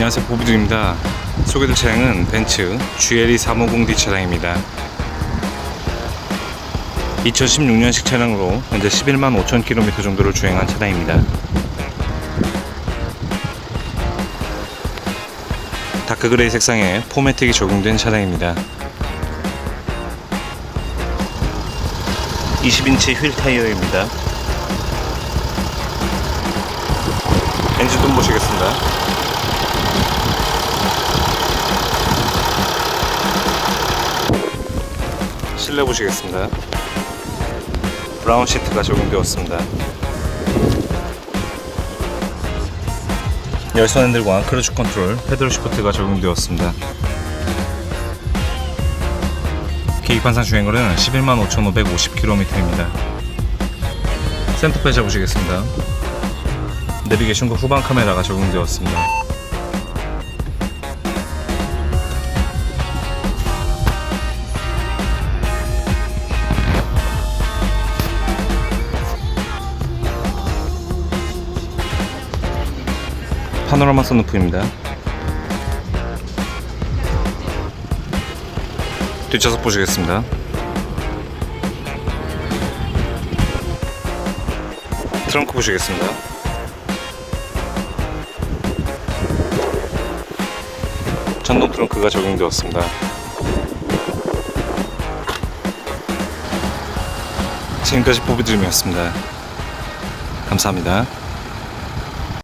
안녕하세요. 보비들입니다. 소개될 차량은 벤츠 GLE 350D 차량입니다. 2016년식 차량으로 현재 11만 5천 km 정도를 주행한 차량입니다. 다크그레이 색상에 포매틱이 적용된 차량입니다. 20인치 휠 타이어입니다. 엔진 좀 보시겠습니다 실내 보시겠습니다. 브라운 시트가 적용되었습니다. 열선 핸들과 크루즈 컨트롤, 패드럴 시프트가 적용되었습니다. 계기판상 주행거리는 11만 5,550km입니다. 센터페이지 보시겠습니다. 내비게이션과 후방 카메라가 적용되었습니다. 파노라마 선루프입니다. 뒷좌석 보시겠습니다. 트렁크 보시겠습니다. 전동 트렁크가 적용되었습니다. 지금까지 보비드림이었습니다. 감사합니다.